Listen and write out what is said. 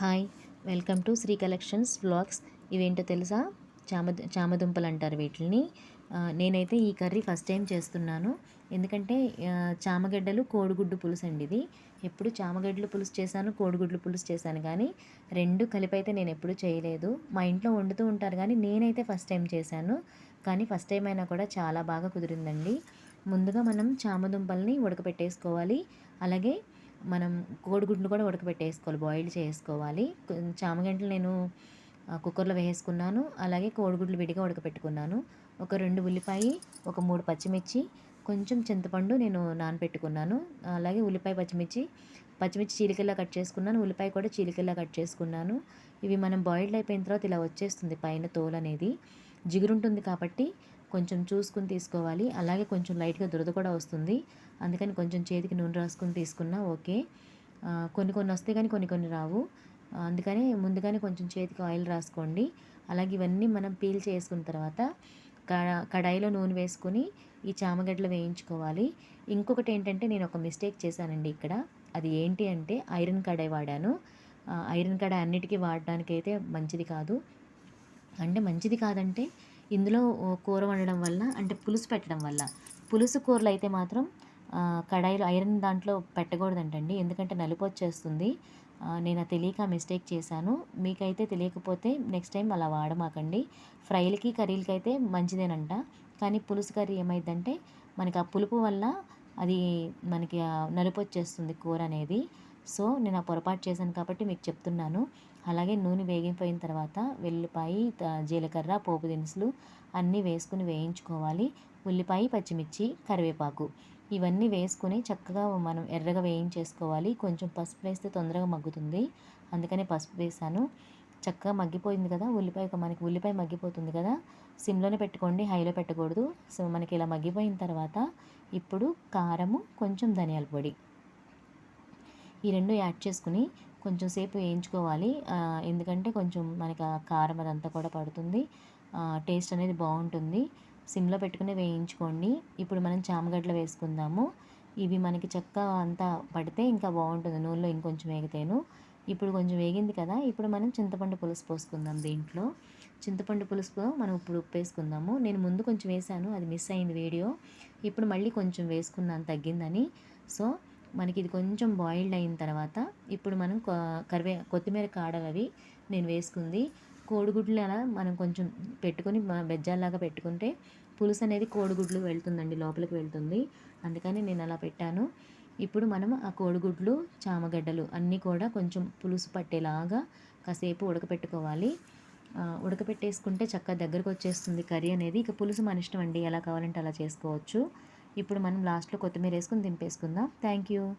Hi welcome to Shri collections blogs ఇవేంటో తెలుసా? చామ చామదుంపలు అంటారు వీటిని నేనైతే ఈ కర్రీ ఫస్ట్ టైం చేస్తున్నాను. ఎందుకంటే చామగడ్డలు కోడిగుడ్డు పులుసు అండి ఇది. ఎప్పుడు చామగడ్డలు పులుసు చేశాను కోడిగుడ్లు పులుసు చేశాను. కానీ రెండు కలిపి అయితే నేను ఎప్పుడు చేయలేదు. మా ఇంట్లో వండుతూ ఉంటారు కానీ నేనైతే ఫస్ట్ టైం చేశాను. కానీ ఫస్ట్ టైం అయినా కూడా చాలా బాగా కుదిరిందండి. ముందుగా మనం చామదుంపల్ని ఉడకపెట్టేసుకోవాలి. అలాగే మనం కోడిగుడ్లు కూడా ఉడకబెట్టేసుకోవాలి బాయిల్ చేసుకోవాలి. చామగంటలు నేను కుక్కర్లో వేసుకున్నాను అలాగే కోడిగుడ్లు విడిగా ఉడకపెట్టుకున్నాను ఒక రెండు ఉల్లిపాయ ఒక మూడు పచ్చిమిర్చి కొంచెం చింతపండు నేను నానపెట్టుకున్నాను అలాగే ఉల్లిపాయ పచ్చిమిర్చి పచ్చిమిర్చి చీలికల్లా కట్ చేసుకున్నాను. ఉల్లిపాయ కూడా చీలికల్లా కట్ చేసుకున్నాను. ఇవి మనం బాయిల్డ్ అయిపోయిన తర్వాత ఇలా వచ్చేస్తుంది పైన తోలు అనేది జిగురుంటుంది కాబట్టి కొంచెం చూసుకుని తీసుకోవాలి. అలాగే కొంచెం లైట్గా దురద కూడా వస్తుంది. అందుకని కొంచెం చేతికి నూనె రాసుకుని తీసుకున్నా ఓకే. కొన్ని కొన్ని వస్తే కానీ కొన్ని కొన్ని రావు. అందుకని ముందుగానే కొంచెం చేతికి ఆయిల్ రాసుకోండి. అలాగే ఇవన్నీ మనం పీల్ చేసుకున్న తర్వాత కడాయిలో నూనె వేసుకొని ఈ చామగడ్డలు వేయించుకోవాలి. ఇంకొకటి ఏంటంటే నేను ఒక మిస్టేక్ చేశానండి ఇక్కడ. అది ఏంటి అంటే ఐరన్ కడాయి వాడాను. ఐరన్ కడాయి అన్నిటికీ వాడడానికి అయితే మంచిది కాదు. అంటే మంచిది కాదంటే ఇందులో కూర వండడం వల్ల అంటే పులుసు పెట్టడం వల్ల. పులుసు కూరలు అయితే మాత్రం కడాయిలో ఐరన్ దాంట్లో పెట్టకూడదంటండి. ఎందుకంటే నలుపు వచ్చేస్తుంది నేను తెలియక మిస్టేక్ చేశాను. మీకైతే తెలియకపోతే నెక్స్ట్ టైం అలా వాడమాకండి. ఫ్రైలకి కర్రీలకి అయితే మంచిదేనంట. కానీ పులుసు కర్రీ ఏమైందంటే మనకి ఆ పులుపు వల్ల అది మనకి నలుపు వచ్చేస్తుంది కూర అనేది. సో నేను ఆ పొరపాటు చేశాను కాబట్టి మీకు చెప్తున్నాను. అలాగే నూనె వేగిపోయిన తర్వాత వెల్లిపాయ జీలకర్ర పోపు దినుసులు అన్నీ వేసుకుని వేయించుకోవాలి. ఉల్లిపాయ పచ్చిమిర్చి కరివేపాకు ఇవన్నీ వేసుకొని చక్కగా మనం ఎర్రగా వేయించేసుకోవాలి. కొంచెం పసుపు వేస్తే తొందరగా మగ్గుతుంది. అందుకనే పసుపు వేసాను చక్కగా మగ్గిపోయింది కదా ఉల్లిపాయ మనకి ఉల్లిపాయ మగ్గిపోతుంది కదా. సిమ్లోనే పెట్టుకోండి హైలో పెట్టకూడదు. సో మనకి ఇలా మగ్గిపోయిన తర్వాత ఇప్పుడు కారము కొంచెం ధనియాల పొడి ఈ రెండు యాడ్ చేసుకుని కొంచెం సేపు వేయించుకోవాలి. ఎందుకంటే కొంచెం మనకి ఆ కారం అదంతా కూడా పడుతుంది. టేస్ట్ అనేది బాగుంటుంది. సిమ్లో పెట్టుకుని వేయించుకోండి. ఇప్పుడు మనం చామగడ్డలు వేసుకుందాము. ఇవి మనకి చెక్క అంతా పడితే ఇంకా బాగుంటుంది. నూనెలో ఇంకొంచెం వేగితేను. ఇప్పుడు కొంచెం వేగింది కదా. ఇప్పుడు మనం చింతపండు పులుసు పోసుకుందాం దీంట్లో. చింతపండు పులుసు మనం ఇప్పుడు ఉప్పు వేసుకుందాము. నేను ముందు కొంచెం వేసాను అది మిస్ అయింది వీడియో. ఇప్పుడు మళ్ళీ కొంచెం వేసుకున్నాను తగ్గిందని. సో మనకి ఇది కొంచెం బాయిల్డ్ అయిన తర్వాత ఇప్పుడు మనం కరివే కొత్తిమీర కాడలు అవి నేను వేసుకుంది. కోడిగుడ్లు అలా మనం కొంచెం పెట్టుకొని బెజ్జాల్లాగా పెట్టుకుంటే పులుసు అనేది కోడిగుడ్లు వెళ్తుందండి లోపలికి వెళ్తుంది. అందుకని నేను అలా పెట్టాను. ఇప్పుడు మనం ఆ కోడిగుడ్లు చామగడ్డలు అన్నీ కూడా కొంచెం పులుసు పట్టేలాగా కాసేపు ఉడకపెట్టుకోవాలి. ఉడకపెట్టేసుకుంటే చక్కగా దగ్గరకు వచ్చేస్తుంది కర్రీ అనేది. ఇక పులుసు మన ఇష్టం అండి ఎలా కావాలంటే అలా చేసుకోవచ్చు. ఇప్పుడు మనం లాస్ట్లో కొత్తిమీర వేసుకుని దింపేసుకుందాం. Thank you.